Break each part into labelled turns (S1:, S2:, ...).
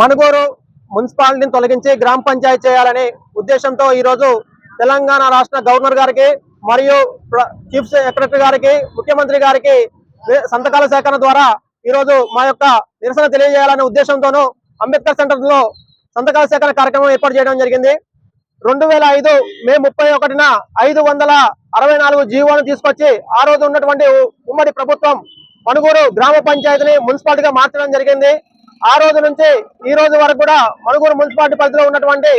S1: మణుగూరు మున్సిపాలిటీని తొలగించి గ్రామ పంచాయతీ చేయాలనే ఉద్దేశంతో ఈరోజు తెలంగాణ రాష్ట్ర గవర్నర్ గారికి మరియు చీఫ్ సెక్రటరీ గారికి ముఖ్యమంత్రి గారికి సంతకాల సేకరణ ద్వారా ఈరోజు మా యొక్క నిరసన తెలియజేయాలనే ఉద్దేశంతోనూ అంబేద్కర్ సెంటర్లో సంతకాల సేకరణ కార్యక్రమం ఏర్పాటు చేయడం జరిగింది. రెండు వేల ఐదు మే ముప్పై ఒకటిన ఐదు వందల అరవై నాలుగు జీవోను తీసుకొచ్చి ఆ రోజు ఉన్నటువంటి ఉమ్మడి ప్రభుత్వం మణుగూరు గ్రామ పంచాయతీని మున్సిపాలిటీగా మార్చడం జరిగింది. ఆ రోజు నుంచి ఈ రోజు వరకు కూడా మణుగూరు మున్సిపాలిటీ పరిధిలో ఉన్నటువంటి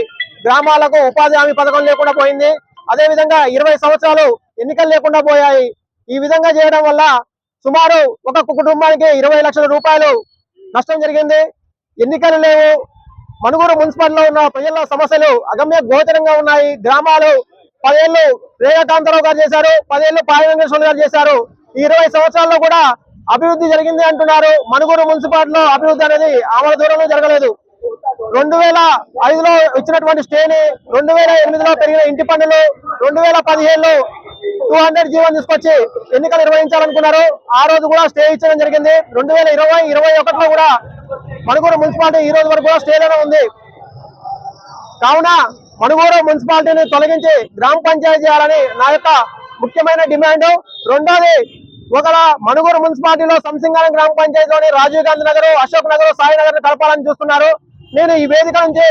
S1: గ్రామాలకు ఉపాధి హామీ పథకం లేకుండా పోయింది. అదే విధంగా ఇరవై సంవత్సరాలు ఎన్నికలు లేకుండా పోయాయి. ఈ విధంగా చేయడం వల్ల సుమారు ఒక కుటుంబానికి ఇరవై లక్షల రూపాయలు నష్టం జరిగింది. ఎన్నికలు లేవు. మణుగూరు మున్సిపాలిటీలో ఉన్న ప్రజల సమస్యలు అగమ్య గోచరంగా ఉన్నాయి. గ్రామాలు పదేళ్ళు రేఖాకాంతరావు గారు చేశారు పదేళ్ళు పాయ వెంకటేశ్వర గారు చేశారు. ఈ ఇరవై సంవత్సరాల్లో కూడా అభివృద్ధి జరిగింది అంటున్నారు. మనుగూరు మున్సిపాలిటీలో అభివృద్ధి అనేది ఆమల దూరంలో జరగలేదు. రెండు వేల ఐదులో ఇచ్చినటువంటి స్టేని రెండు వేల ఎనిమిదిలో పెరిగిన ఇంటి పన్నులు రెండు వేల పదిహేనులో టూ హండ్రెడ్ జీవో తీసుకొచ్చి ఎన్నికలు నిర్వహించాలనుకున్నారు. ఆ రోజు కూడా స్టే ఇచ్చడం జరిగింది. రెండు వేల ఇరవై ఇరవై ఒకటిలో కూడా మణుగూరు మున్సిపాలిటీ ఈ రోజు వరకు కూడా స్టేలోనే ఉంది. కావున మణుగూరు మున్సిపాలిటీని తొలగించి గ్రామ పంచాయతీ చేయాలని నా యొక్క ముఖ్యమైన డిమాండ్. రెండోది ఒక మణుగూరు మున్సిపాలిటీలో సంసింగారం గ్రామ పంచాయతీలోని రాజీవ్ గాంధీ నగర్ అశోక్ నగర్ సాయి నగర్ కలపాలని చూస్తున్నారు. నేను ఈ వేదిక నుంచి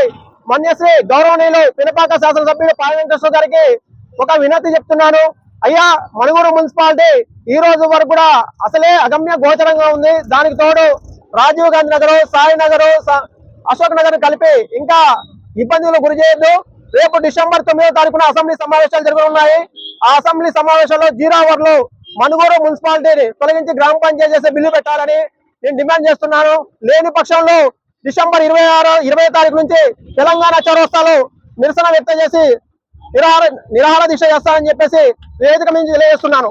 S1: మన్యశ్రీ గౌరవనీయులు పినపాక శాసనసభ్యులు పాయ వెంకటేశ్వర గారికి ఒక వినతి చెప్తున్నాను. అయ్యా మణుగూరు మున్సిపాలిటీ ఈ రోజు వరకు కూడా అసలే అగమ్య గోచరంగా ఉంది. దానికి తోడు రాజీవ్ గాంధీ నగర్ సాయి నగర్ అశోక్ నగర్ కలిపి ఇంకా ఇబ్బందులు గురి చేయొద్దు. రేపు డిసెంబర్ తొమ్మిదో తారీఖున అసెంబ్లీ సమావేశాలు జరగనున్నాయి. ఆ అసెంబ్లీ సమావేశంలో జీరో అవర్ లో మనుగోరు మున్సిపాలిటీని తొలగించి గ్రామ పంచాయతీ చేసే బిల్లు పెట్టాలని నేను డిమాండ్ చేస్తున్నాను. లేని పక్షంలో డిసెంబర్ ఇరవై ఆరు ఇరవై తారీఖు నుంచి తెలంగాణ చౌరస్తాలో నిరసన వ్యక్తం చేసి నిరాహార నిరాహార దీక్ష చేస్తానని చెప్పేసి వేదిక నుంచి తెలియజేస్తున్నాను.